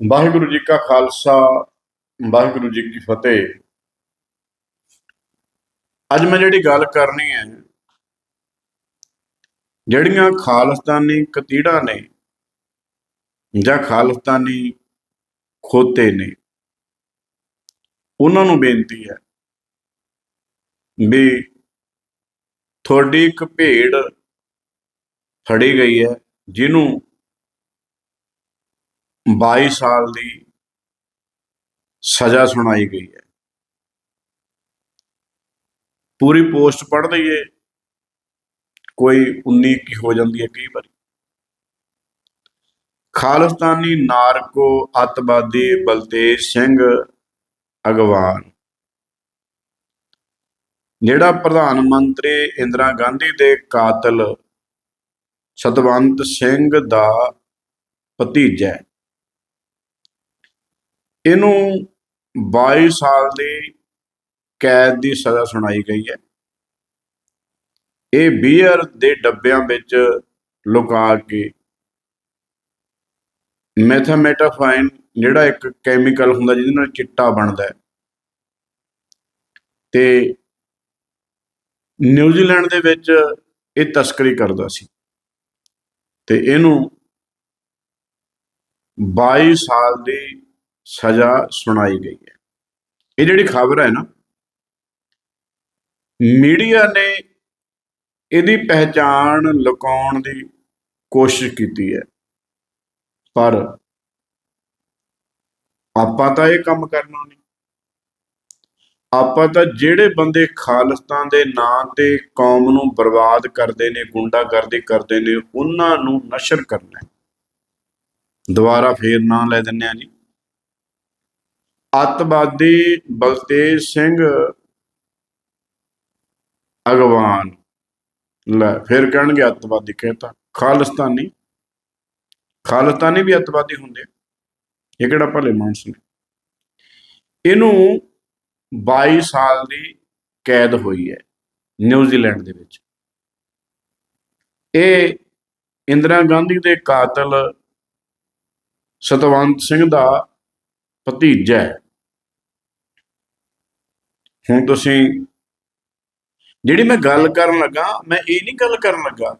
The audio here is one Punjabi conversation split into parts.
ਵਾਹਿਗੁਰੂ ਜੀ ਕਾ ਖਾਲਸਾ, ਵਾਹਿਗੁਰੂ ਜੀ ਕੀ ਫਤਿਹ। ਅੱਜ ਮੈਂ ਜਿਹੜੀ ਗੱਲ ਕਰਨੀ ਹੈ, ਜਿਹੜੀਆਂ ਖਾਲਸਤਾਨੀ ਕਤੀੜਾਂ ਨੇ ਜਾਂ ਖਾਲਸਤਾਨੀ ਖੋਤੇ ਨੇ, ਉਹਨਾਂ ਨੂੰ ਬੇਨਤੀ ਹੈ ਵੀ ਤੁਹਾਡੀ ਇੱਕ ਭੇਡ ਫੜੀ ਗਈ ਹੈ, ਜਿਹਨੂੰ 22 ਸਾਲ ਦੀ ਸਜ਼ਾ ਸੁਣਾਈ ਗਈ ਹੈ। ਪੂਰੀ ਪੋਸਟ ਪੜ੍ਹ ਲਈਏ, ਕੋਈ 19 ਕੀ ਹੋ ਜਾਂਦੀ ਹੈ ਕਈ ਵਾਰੀ। ਖਾਲਿਸਤਾਨੀ ਨਾਰਕੋ ਅਤਵਾਦੀ ਬਲਤੇਜ ਸਿੰਘ ਅਗਵਾਨ। ਜਿਹੜਾ ਪ੍ਰਧਾਨ ਮੰਤਰੀ ਇੰਦਰਾ ਗਾਂਧੀ ਦੇ ਕਾਤਲ ਸਤਵੰਤ ਸਿੰਘ ਦਾ ਭਤੀਜਾ ਹੈ। ਇਹਨੂੰ 22 ਸਾਲ ਦੀ ਕੈਦ ਦੀ ਸਜ਼ਾ ਸੁਣਾਈ ਗਈ ਹੈ। ਇਹ ਬੀਅਰ ਦੇ ਡੱਬਿਆਂ ਵਿੱਚ ਲੁਕਾ ਕੇ ਮੈਥਾਮੈਟਾਫਾਈਨ, ਜਿਹੜਾ ਇੱਕ ਕੈਮੀਕਲ ਹੁੰਦਾ ਜਿਹਦੇ ਨਾਲ ਚਿੱਟਾ ਬਣਦਾ ਹੈ। ਤੇ ਨਿਊਜ਼ੀਲੈਂਡ ਦੇ ਵਿੱਚ ਇਹ ਤਸਕਰੀ ਕਰਦਾ ਸੀ। ਤੇ ਇਹਨੂੰ 22 ਸਾਲ ਦੀ ਸਜ਼ਾ ਸੁਣਾਈ ਗਈ ਹੈ। ਇਹ ਜਿਹੜੀ ਖਬਰ ਹੈ ਨਾ, ਮੀਡੀਆ ਨੇ ਇਹਦੀ ਪਹਿਚਾਣ ਲੁਕਾਉਣ ਦੀ ਕੋਸ਼ਿਸ਼ ਕੀਤੀ ਹੈ। ਪਰ ਆਪਾਂ ਤਾਂ ਇਹ ਕੰਮ ਕਰਨਾ ਨਹੀਂ। ਆਪਾਂ ਤਾਂ ਜਿਹੜੇ ਬੰਦੇ ਖਾਲਿਸਤਾਨ ਦੇ ਨਾਂ ਤੇ ਕੌਮ ਨੂੰ ਬਰਬਾਦ ਕਰਦੇ ਨੇ, ਗੁੰਡਾਗਰਦੀ ਕਰਦੇ ਨੇ, ਉਹਨਾਂ ਨੂੰ ਨਸ਼ਰ ਕਰਨਾ ਹੈ। ਦੁਬਾਰਾ ਫੇਰ ਨਾਂ ਲੈ ਦਿੰਨੇ ਆ ਜੀ। ਅੱਤਵਾਦੀ ਬਲਤੇਜ ਸਿੰਘ ਅਗਵਾਨ ਲੈ, ਫਿਰ ਕਹਿਣਗੇ ਅੱਤਵਾਦੀ ਕਹਿਤਾ। ਖਾਲਿਸਤਾਨੀ। ਖਾਲਿਸਤਾਨੀ ਵੀ ਅੱਤਵਾਦੀ ਹੁੰਦੇ ਆ। ਇਹ ਕਿਹੜਾ ਭਲੇ ਮਾਨਸ ਨੇ? ਇਹਨੂੰ 22 ਸਾਲ ਦੀ ਕੈਦ ਹੋਈ ਹੈ ਨਿਊਜ਼ੀਲੈਂਡ ਦੇ ਵਿੱਚ। ਇਹ ਇੰਦਰਾ ਗਾਂਧੀ ਦੇ ਕਾਤਲ ਸਤਵੰਤ ਸਿੰਘ ਦਾ ਭਤੀਜਾ ਹੈ। ਹੁਣ ਤੁਸੀਂ ਜਿਹੜੀ ਮੈਂ ਗੱਲ ਕਰਨ ਲੱਗਾ, ਮੈਂ ਇਹ ਨਹੀਂ ਗੱਲ ਕਰਨ ਲੱਗਾ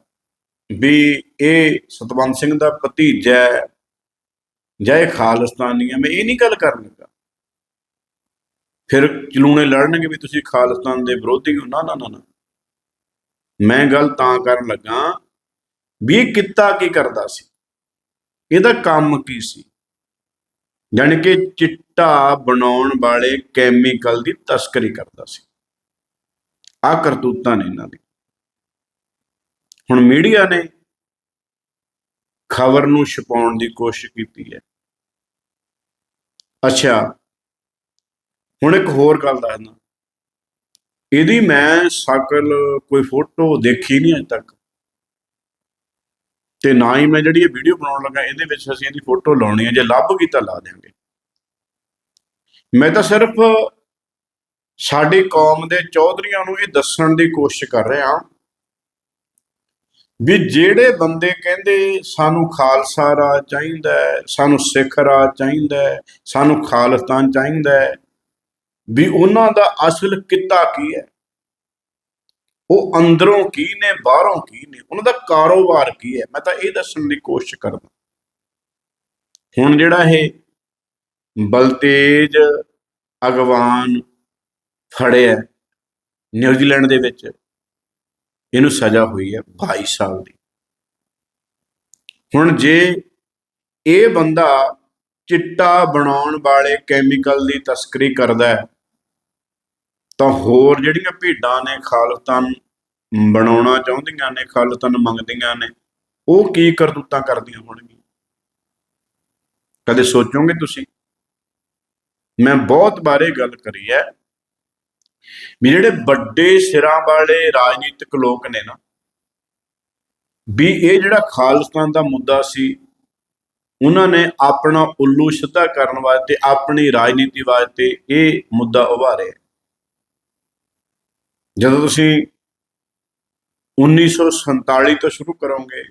ਵੀ ਇਹ ਸਤਵੰਤ ਸਿੰਘ ਦਾ ਭਤੀਜਾ ਹੈ ਜਾਂ ਇਹ ਖਾਲਿਸਤਾਨੀ ਹੈ, ਮੈਂ ਇਹ ਨਹੀਂ ਗੱਲ ਕਰਨ ਲੱਗਾ। ਫਿਰ ਚਲੂਣੇ ਲੜਨਗੇ ਵੀ ਤੁਸੀਂ ਖਾਲਿਸਤਾਨ ਦੇ ਵਿਰੋਧੀ ਹੋ। ਨਾ ਨਾ ਨਾ ਮੈਂ ਗੱਲ ਤਾਂ ਕਰਨ ਲੱਗਾ ਵੀ ਇਹ ਕਿੱਤਾ ਕੀ ਕਰਦਾ ਸੀ? ਇਹਦਾ ਕੰਮ ਕੀ ਸੀ? ਯਾਨੀ ਕਿ ਚਿੱਟਾ ਬਣਾਉਣ ਵਾਲੇ ਕੈਮੀਕਲ ਦੀ ਤਸਕਰੀ ਕਰਦਾ ਸੀ। ਆ ਕਰਤੂਤਾਂ ਨੇ ਇਹਨਾਂ ਦੀ। ਹੁਣ ਮੀਡੀਆ ਨੇ ਖਬਰ ਨੂੰ ਛੁਪਾਉਣ ਦੀ ਕੋਸ਼ਿਸ਼ ਕੀਤੀ ਹੈ। ਅੱਛਾ, ਹੁਣ ਇੱਕ ਹੋਰ ਗੱਲ ਦੱਸਦਾ। ਇਹਦੀ ਮੈਂ ਸ਼ਕਲ ਕੋਈ ਫੋਟੋ ਦੇਖੀ ਨਹੀਂ ਅਜੇ ਤੱਕ। ਤੇ ਨਾ ਹੀ ਮੈਂ ਜਿਹੜੀ ਇਹ ਵੀਡੀਓ ਬਣਾਉਣ ਲੱਗਾ, ਇਹਦੇ ਵਿੱਚ ਅਸੀਂ ਇਹਦੀ ਫੋਟੋ ਲਾਉਣੀ ਹੈ, ਜੇ ਲੱਭ ਗਈ ਤਾਂ ਲਾ ਦੇਵਾਂਗੇ ਮੈਂ ਤਾਂ ਸਿਰਫ ਸਾਡੀ ਕੌਮ ਦੇ ਚੌਧਰੀਆਂ ਨੂੰ ਇਹ ਦੱਸਣ ਦੀ ਕੋਸ਼ਿਸ਼ ਕਰ ਰਿਹਾ ਵੀ ਜਿਹੜੇ ਬੰਦੇ ਕਹਿੰਦੇ ਸਾਨੂੰ ਖਾਲਸਾ ਰਾਜ ਚਾਹੀਦਾ ਹੈ, ਸਾਨੂੰ ਸਿੱਖ ਰਾਜ ਚਾਹੀਦਾ ਸਾਨੂੰ ਖਾਲਿਸਤਾਨ ਚਾਹੀਦਾ ਹੈ, ਵੀ ਉਹਨਾਂ ਦਾ ਅਸਲ ਕਿੱਤਾ ਕੀ ਹੈ? ਉਹ ਅੰਦਰੋਂ ਕੀ ਨੇ, ਬਾਹਰੋਂ ਕੀ ਨੇ, ਉਹਨਾਂ ਦਾ ਕਾਰੋਬਾਰ ਕੀ ਹੈ? ਮੈਂ ਤਾਂ ਇਹ ਦੱਸਣ ਦੀ ਕੋਸ਼ਿਸ਼ ਕਰਦਾ। ਹੁਣ ਜਿਹੜਾ ਇਹ ਬਲਤੇਜ ਅਗਵਾਨ ਫੜਿਆ ਨਿਊਜ਼ੀਲੈਂਡ ਦੇ ਵਿੱਚ, ਇਹਨੂੰ ਸਜ਼ਾ ਹੋਈ ਹੈ 22 ਸਾਲ ਦੀ। ਹੁਣ ਜੇ ਇਹ ਬੰਦਾ ਚਿੱਟਾ ਬਣਾਉਣ ਵਾਲੇ ਕੈਮੀਕਲ ਦੀ ਤਸਕਰੀ ਕਰਦਾ ਹੈ ਤਾਂ ਹੋਰ ਜਿਹੜੀਆਂ ਭੇਡਾਂ ਨੇ ਖਾਲਿਸਤਾਨ ਬਣਾਉਣਾ ਚਾਹੁੰਦੀਆਂ ਨੇ ਖਾਲਿਸਤਾਨ ਮੰਗਦੀਆਂ ਨੇ, ਉਹ ਕੀ ਕਰਤੂਤਾਂ ਕਰਦੀਆਂ ਹੋਣਗੀਆਂ? ਕਦੇ ਸੋਚੋਗੇ ਤੁਸੀਂ? ਮੈਂ ਬਹੁਤ ਬਾਰੇ ਗੱਲ ਕਰੀ ਹੈ। ਵੀ ਜਿਹੜੇ ਵੱਡੇ ਸਿਰਾਂ ਵਾਲੇ ਰਾਜਨੀਤਿਕ ਲੋਕ ਨੇ ਨਾ, ਵੀ ਇਹ ਜਿਹੜਾ ਖਾਲਸਤਾਨ ਦਾ ਮੁੱਦਾ ਸੀ, ਉਹਨਾਂ ਨੇ ਆਪਣਾ ਉੱਲੂ ਸਿੱਧਾ ਕਰਨ ਵਾਸਤੇ, ਆਪਣੀ ਰਾਜਨੀਤੀ ਵਾਸਤੇ ਇਹ ਮੁੱਦਾ ਉਭਾਰਿਆ। ਜਦੋਂ ਤੁਸੀਂ 1947 ਤੋਂ ਸ਼ੁਰੂ ਕਰੋਗੇ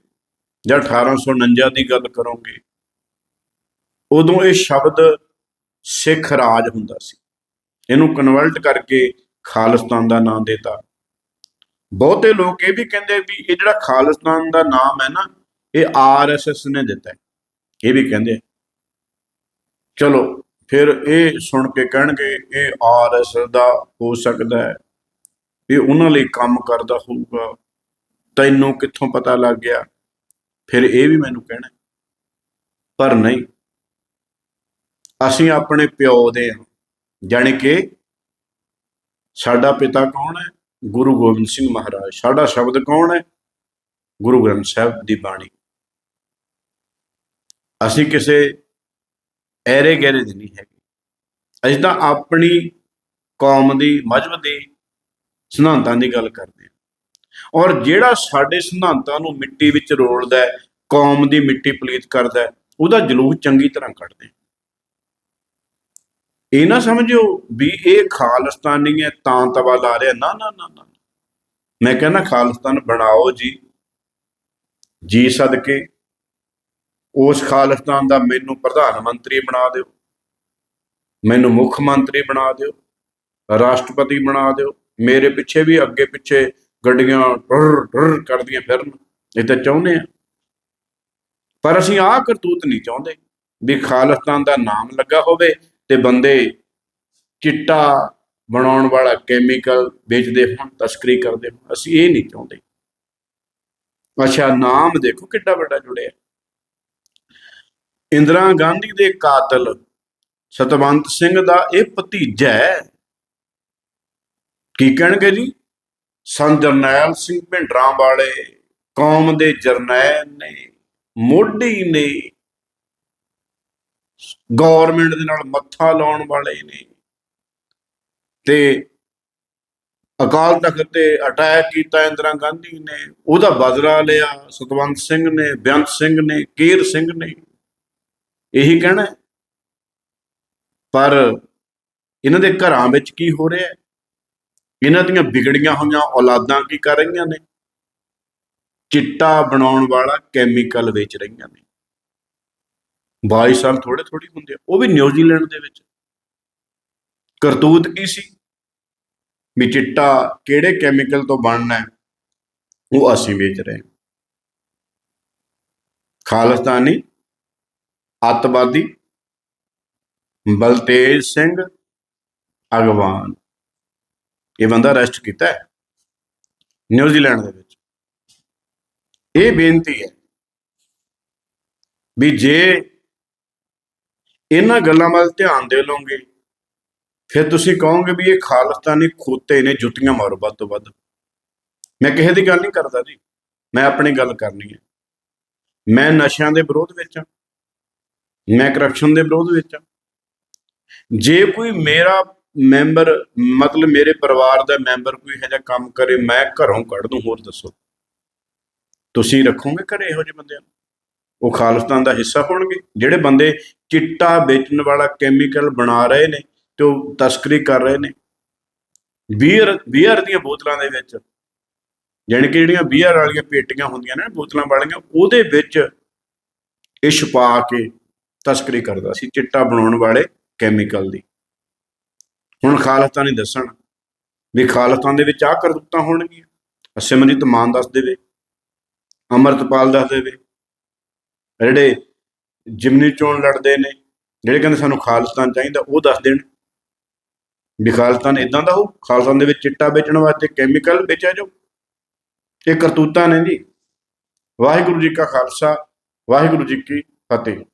ਜਾਂ 1849 ਦੀ ਗੱਲ ਕਰੋਗੇ, ਉਦੋਂ ਇਹ ਸ਼ਬਦ ਸਿੱਖ ਰਾਜ ਹੁੰਦਾ ਸੀ। ਇਹਨੂੰ ਕਨਵਰਟ ਕਰਕੇ ਖਾਲਿਸਤਾਨ ਦਾ ਨਾਮ ਦਿੱਤਾ। ਬਹੁਤੇ ਲੋਕ ਇਹ ਵੀ ਕਹਿੰਦੇ ਵੀ ਇਹ ਜਿਹੜਾ ਖਾਲਿਸਤਾਨ ਦਾ ਨਾਮ ਹੈ ਨਾ, ਇਹ ਆਰਐਸਐਸ ਨੇ ਦਿੱਤਾ ਇਹ ਵੀ ਕਹਿੰਦੇ ਚਲੋ, ਫਿਰ ਇਹ ਸੁਣ ਕੇ ਕਹਿਣਗੇ, ਇਹ ਆਰਐਸਐਸ ਦਾ ਹੋ ਸਕਦਾ ਹੈ। ਵੀ ਉਹਨਾਂ ਲਈ ਕੰਮ ਕਰਦਾ ਹੋਊਗਾ। ਤੈਨੂੰ ਕਿੱਥੋਂ ਪਤਾ ਲੱਗ ਗਿਆ? ਫਿਰ ਇਹ ਵੀ ਮੈਨੂੰ ਕਹਿਣਾ। ਪਰ ਨਹੀਂ। ਅਸੀਂ ਆਪਣੇ ਪਿਓ ਦੇ ਹਾਂ। ਜਾਣੀ ਕਿ ਸਾਡਾ ਪਿਤਾ ਕੌਣ ਹੈ? ਗੁਰੂ ਗੋਬਿੰਦ ਸਿੰਘ ਮਹਾਰਾਜ। ਸਾਡਾ ਸ਼ਬਦ ਕੌਣ ਹੈ? ਗੁਰੂ ਗ੍ਰੰਥ ਸਾਹਿਬ ਦੀ ਬਾਣੀ। ਅਸੀਂ ਕਿਸੇ ਐਰੇ ਗੈਰੇ ਦੀ ਨਹੀਂ ਹੈਗੇ। ਅਸੀਂ ਤਾਂ ਆਪਣੀ ਕੌਮ ਦੀ, ਮਜਹਬ ਦੀ ਸਿਧਾਂਤਾਂ ਦੀ ਗੱਲ ਕਰਦੇ ਹਾਂ। ਔਰ ਜਿਹੜਾ ਸਾਡੇ ਸਿਧਾਂਤਾਂ ਨੂੰ ਮਿੱਟੀ ਵਿੱਚ ਰੋਲਦਾ ਹੈ, ਕੌਮ ਦੀ ਮਿੱਟੀ ਪਲੀਤ ਕਰਦਾ ਹੈ, ਉਹਦਾ ਜਲੂਸ ਚੰਗੀ ਤਰ੍ਹਾਂ ਕੱਢਦੇ ਇਹ ਨਾ ਸਮਝੋ ਵੀ ਇਹ ਖਾਲਿਸਤਾਨੀ ਹੈ, ਤਾਂ ਤਵਾ ਲਾ ਰਿਹਾ। ਨਾ ਨਾ ਨਾ ਨਾ। ਮੈਂ ਕਹਿੰਦਾ ਖਾਲਿਸਤਾਨ ਬਣਾਓ ਜੀ। ਜੀ ਸਦਕੇ। ਉਸ ਖਾਲਿਸਤਾਨ ਦਾ ਮੈਨੂੰ ਪ੍ਰਧਾਨ ਮੰਤਰੀ ਬਣਾ ਦਿਓ। ਮੈਨੂੰ ਮੁੱਖ ਮੰਤਰੀ ਬਣਾ ਦਿਓ। ਰਾਸ਼ਟਰਪਤੀ ਬਣਾ ਦਿਓ। ਮੇਰੇ ਪਿੱਛੇ ਵੀ, ਅੱਗੇ ਪਿੱਛੇ ਗੱਡੀਆਂ ਟਰ ਟਰ ਕਰਦੀਆਂ ਫਿਰਨ। ਇਹ ਤਾਂ ਚਾਹੁੰਦੇ ਆ। ਪਰ ਅਸੀਂ ਆਹ ਕਰਤੂਤ ਨਹੀਂ ਚਾਹੁੰਦੇ ਵੀ ਖਾਲਿਸਤਾਨ ਦਾ ਨਾਮ ਲੱਗਾ ਹੋਵੇ ਤੇ ਬੰਦੇ ਚਿੱਟਾ ਬਣਾਉਣ ਵਾਲਾ ਕੈਮੀਕਲ ਵੇਚਦੇ ਹੋਣ, ਤਸਕਰੀ ਕਰਦੇ ਹੋਣ। ਅਸੀਂ ਇਹ ਨਹੀਂ ਚਾਹੁੰਦੇ। ਅੱਛਾ, ਨਾਮ ਦੇਖੋ ਕਿੱਡਾ ਵੱਡਾ ਜੁੜਿਆ। ਇੰਦਰਾ ਗਾਂਧੀ ਦੇ ਕਾਤਲ ਸਤਵੰਤ ਸਿੰਘ ਦਾ ਇਹ ਭਤੀਜਾ ਹੈ। ਕੀ ਕਹਿਣਗੇ ਜੀ? ਸੰਤ ਜਰਨੈਲ ਸਿੰਘ ਭਿੰਡਰਾਂ ਵਾਲੇ, ਕੌਮ ਦੇ ਜਰਨੈਲ ਨੇ, ਮੋਢੀ ਨੇ ਗਵਰਨਮੈਂਟ ਦੇ ਨਾਲ ਮੱਥਾ ਲਾਉਣ ਵਾਲੇ ਨੇ ਤੇ ਅਕਾਲ ਤਖਤ ਤੇ ਅਟੈਕ ਕੀਤਾ ਇੰਦਰਾ ਗਾਂਧੀ ਨੇ, ਉਹਦਾ ਬਦਲਾ ਲਿਆ ਸਤਵੰਤ ਸਿੰਘ ਨੇ ਬੇਅੰਤ ਸਿੰਘ ਨੇ, ਕੇਰ ਸਿੰਘ ਨੇ। ਇਹੀ ਕਹਿਣਾ ਪਰ ਇਹਨਾਂ ਦੇ ਘਰਾਂ ਵਿੱਚ ਕੀ ਹੋ ਰਿਹਾ ਹੈ? ਇਹਨਾਂ ਦੀਆਂ ਵਿਗੜੀਆਂ ਹੋਈਆਂ ਔਲਾਦਾਂ ਕੀ ਕਰ ਰਹੀਆਂ ਨੇ? ਚਿੱਟਾ ਬਣਾਉਣ ਵਾਲਾ ਕੈਮੀਕਲ ਵੇਚ ਰਹੀਆਂ ਨੇ। 22 ਸਾਲ ਥੋੜੇ ਥੋੜੀ ਹੁੰਦੇ ਉਹ ਵੀ ਨਿਊਜ਼ੀਲੈਂਡ ਦੇ ਵਿੱਚ। ਕਰਤੂਤ ਕੀ ਸੀ? ਵੀ ਚਿੱਟਾ ਕਿਹੜੇ ਕੈਮੀਕਲ ਤੋਂ ਬਣਨਾ ਹੈ? ਉਹ ਅਸੀਂ ਵੇਚ ਰਹੇ ਹਾਂ। ਖਾਲਿਸਤਾਨੀ, ਅੱਤਵਾਦੀ, ਬਲਤੇਜ ਸਿੰਘ, ਅਗਵਾਨ। ਇਹ ਬੰਦਾ ਅਰੈਸਟ ਕੀਤਾ ਹੈ ਨਿਊਜ਼ੀਲੈਂਡ ਦੇ ਵਿੱਚ। ਇਹ ਬੇਨਤੀ ਹੈ ਵੀ ਜੇ ਇਹਨਾਂ ਗੱਲਾਂ ਵੱਲ ਧਿਆਨ ਦੇ ਲਓਗੇ, ਫਿਰ ਤੁਸੀਂ ਕਹੋਗੇ ਵੀ ਇਹ ਖਾਲਸਤਾਨੀ ਖੋਤੇ ਨੇ ਜੁੱਤੀਆਂ ਮਾਰੋ ਵੱਧ ਤੋਂ ਵੱਧ। ਮੈਂ ਕਿਸੇ ਦੀ ਗੱਲ ਨਹੀਂ ਕਰਦਾ ਜੀ। ਮੈਂ ਆਪਣੀ ਗੱਲ ਕਰਨੀ ਹੈ। ਮੈਂ ਨਸ਼ਿਆਂ ਦੇ ਵਿਰੋਧ ਵਿੱਚ ਹਾਂ। ਮੈਂ ਕਰਪਸ਼ਨ ਦੇ ਵਿਰੋਧ ਵਿੱਚ ਹਾਂ। ਜੇ ਕੋਈ ਮੇਰਾ ਮੈਂਬਰ, ਮਤਲਬ ਮੇਰੇ ਪਰਿਵਾਰ ਦਾ ਮੈਂਬਰ ਕੋਈ ਇਹੋ ਜਿਹਾ ਕੰਮ ਕਰੇ, ਮੈਂ ਘਰੋਂ ਕੱਢ ਦੂੰ, ਹੋਰ ਦੱਸੋ। ਤੁਸੀਂ ਰੱਖੋਗੇ ਘਰੇ ਇਹੋ ਜਿਹੇ ਬੰਦਿਆਂ ਨੂੰ? ਉਹ ਖਾਲਿਸਤਾਨ ਦਾ ਹਿੱਸਾ ਹੋਣਗੇ। ਜਿਹੜੇ ਬੰਦੇ ਚਿੱਟਾ ਵੇਚਣ ਵਾਲਾ ਕੈਮੀਕਲ ਬਣਾ ਰਹੇ ਨੇ ਤੇ ਉਹ ਤਸਕਰੀ ਕਰ ਰਹੇ ਨੇ। ਬੀਅਰ ਬੀਅਰ ਦੀਆਂ ਬੋਤਲਾਂ ਦੇ ਵਿੱਚ, ਜਾਣੀ ਕਿ ਜਿਹੜੀਆਂ ਬੀਅਰ ਵਾਲੀਆਂ ਪੇਟੀਆਂ ਹੁੰਦੀਆਂ ਨੇ, ਬੋਤਲਾਂ ਵਾਲੀਆਂ, ਉਹਦੇ ਵਿੱਚ ਇਹ ਛੁਪਾ ਕੇ ਤਸਕਰੀ ਕਰਦਾ ਸੀ, ਚਿੱਟਾ ਬਣਾਉਣ ਵਾਲੇ ਕੈਮੀਕਲ ਦੀ। ਹੁਣ ਖਾਲਿਸਤਾਨ ਹੀ ਦੱਸਣ ਵੀ ਖਾਲਸਤਾਨ ਦੇ ਵਿੱਚ ਆਹ ਕਰਤੂਤਾਂ ਹੋਣਗੀਆਂ। ਸਿਮਰਜੀਤ ਮਾਨ ਦੱਸ ਦੇਵੇ, ਅਮਰਤਪਾਲ ਦੱਸ ਦੇਵੇ। ਜਿਹੜੇ ਜਿਮਨੀ ਚੋਣ ਲੜਦੇ ਨੇ, ਜਿਹੜੇ ਕਹਿੰਦੇ ਸਾਨੂੰ ਖਾਲਿਸਤਾਨ ਚਾਹੀਦਾ, ਉਹ ਦੱਸ ਦੇਣ। ਵੀ ਖਾਲਿਸਤਾਨ ਇਦਾਂ ਦਾ ਹੋ ਖਾਲਸਤਾਨ ਦੇ ਵਿੱਚ ਚਿੱਟਾ ਵੇਚਣ ਵਾਸਤੇ ਕੈਮੀਕਲ ਵੇਚਿਆ ਜਾਓ ਇਹ ਕਰਤੂਤਾਂ ਨੇ ਜੀ। ਵਾਹਿਗੁਰੂ ਜੀ ਕਾ ਖਾਲਸਾ, ਵਾਹਿਗੁਰੂ ਜੀ ਕੀ ਫਤਿਹ।